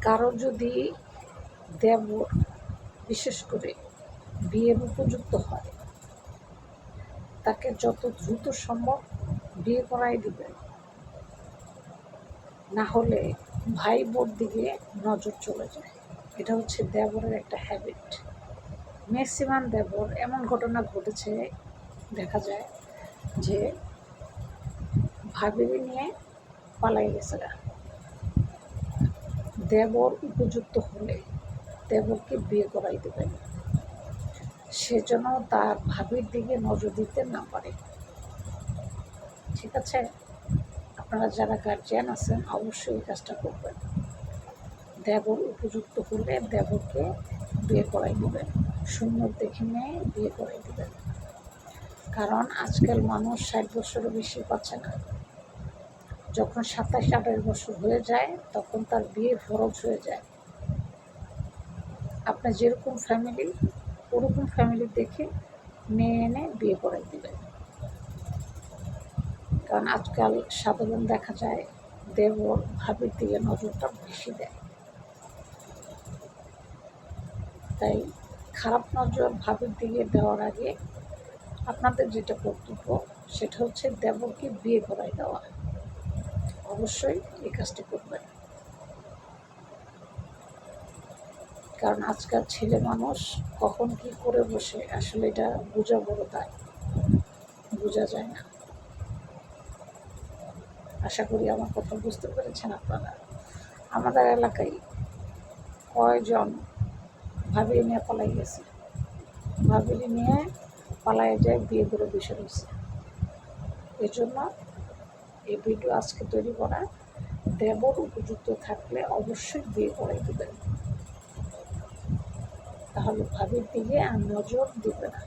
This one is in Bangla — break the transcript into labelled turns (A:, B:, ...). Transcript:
A: কারও যদি দেবর, বিশেষ করে বিয়ের উপযুক্ত হয়, তাকে যত দ্রুত সম্ভব বিয়ে করাই দিবেন। না হলে ভাই বোর দিকে নজর চলে যায়। এটা হচ্ছে দেবরের একটা হ্যাবিট ম্যাক্সিমাম দেবর এমন ঘটনা ঘটেছে, দেখা যায় যে ভাবিরে নিয়ে পালাই গেছে। দেবর উপযুক্ত হলে দেবরকে বিয়ে করাই দেবেন। সে যেন তার ভাবির দিকে নজর দিতে না পারে। ঠিক আছে? আপনারা যারা গার্জিয়ান আছেন, অবশ্যই এই কাজটা করবেন। দেবর উপযুক্ত হলে দেবরকে বিয়ে করাই দেবেন। সুন্দর দেখে নিয়ে বিয়ে করাই দেবেন। কারণ আজকাল মানুষ ষাট বছরও বেশি পাচ্ছে না। যখন সাতাশ আঠাশ বছর হয়ে যায়, তখন তার বিয়ে ফরজ হয়ে যায়। আপনার যেরকম ফ্যামিলি ওরকম ফ্যামিলি দেখে মেয়ে এনে বিয়ে করাই দেবেন কারণ আজকাল সাধারণ দেখা যায়, দেবর ভাবির দিকে নজরটা বেশি দেয়। তাই খারাপ নজর ভাবির দিকে দেওয়ার আগে আপনাদের যেটা কর্তব্য, সেটা হচ্ছে দেবরকে বিয়ে করাই দেওয়া। অবশ্যই এই কাজটি করবেন। কারণ আজকাল ছেলে মানুষ কখন কি করে বসে, আসলে এটা বোঝা বড় দায়। বোঝা যায় না। আশা করি আমার কথা বুঝতে পেরেছেন আপনারা। আমাদের এলাকায় কয়জন ভাবিয়ে নিয়ে পালাই গেছে? ভাবিয়ে নিয়ে পালাই যায়, বিয়ে করে বসে রয়েছে। এই জন্য এই ভিডিও আজকে তৈরি করা দেবর উপযুক্ত থাকলে অবশ্যই বিয়ে করে দেবেন। তাহলে ভাবির দিকে আর নজর দেবে না।